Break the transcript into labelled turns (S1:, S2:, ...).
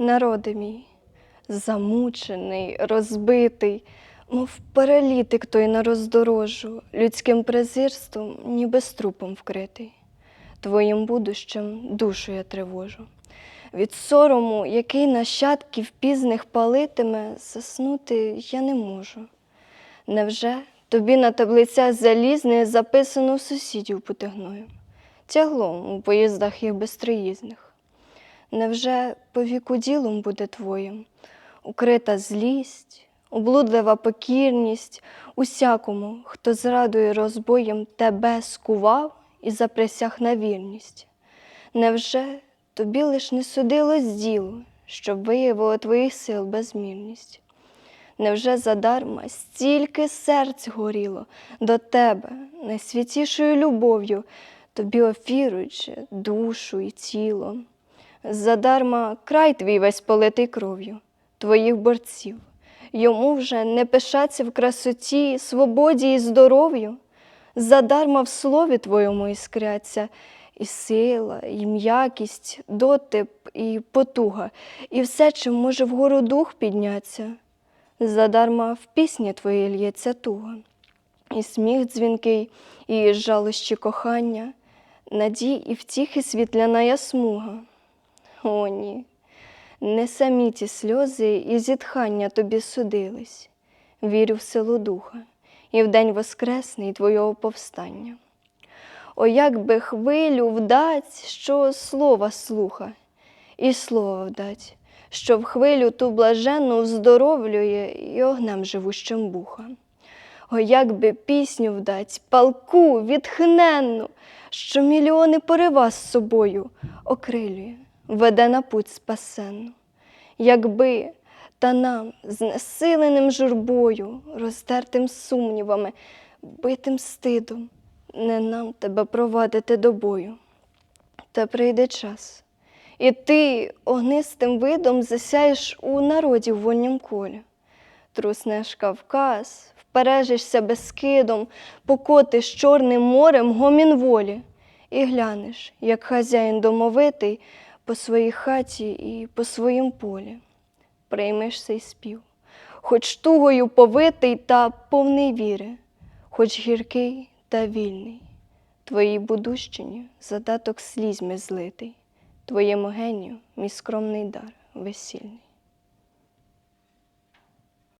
S1: Народи мій, замучений, розбитий, мов паралітик той на роздорожу, людським презирством, ніби трупом вкритий. Твоїм будущим душу я тривожу. Від сорому, який нащадків пізних палитиме, заснути я не можу. Невже тобі на таблицях залізних записано сусідів потягною, тяглом у поїздах їх безтроїзних? Невже по віку ділом буде твоїм, укрита злість, облудлива покірність усякому, хто зрадою розбоєм тебе скував і заприсяг на вірність? Невже тобі лиш не судилось діло, щоб виявило твоїх сил безмірність? Невже задарма стільки серць горіло до тебе, найсвятішою любов'ю, тобі офіруючи душу і тіло? Задарма край твій весь политий кров'ю, твоїх борців. Йому вже не пишаться в красоті, свободі і здоров'ю. Задарма в слові твоєму іскряться і сила, і м'якість, дотип, і потуга, і все, чим може вгору дух підняться. Задарма в пісні твоїй лється туга, і сміх дзвінкий, і жалощі кохання, надій і втіхи світляна ясмуга. О, ні, не самі ті сльози і зітхання тобі судились. Вірю в силу духа і в день воскресний твого повстання. О, як би хвилю вдать, що слова слуха, і слова вдать, що в хвилю ту блаженну вздоровлює і огнем живущим буха. О, як би пісню вдать, палку, відхненну, що мільйони порива з собою окрилює, веде на путь спасенну. Якби та нам, знесиленим журбою, роздертим сумнівами, битим стидом, не нам тебе провадити до бою. Та прийде час, і ти огнистим видом засяєш у народі в вольнім колі. Труснеш Кавказ, впережишся безкидом, покотиш чорним морем гомін волі, і глянеш, як хазяїн домовитий по своїй хаті і по своїм полі. Приймеш цей спів, хоч тугою повитий та повний віри, хоч гіркий та вільний. Твоїй будущині задаток слізьми злитий, твоєму генію мій скромний дар весільний.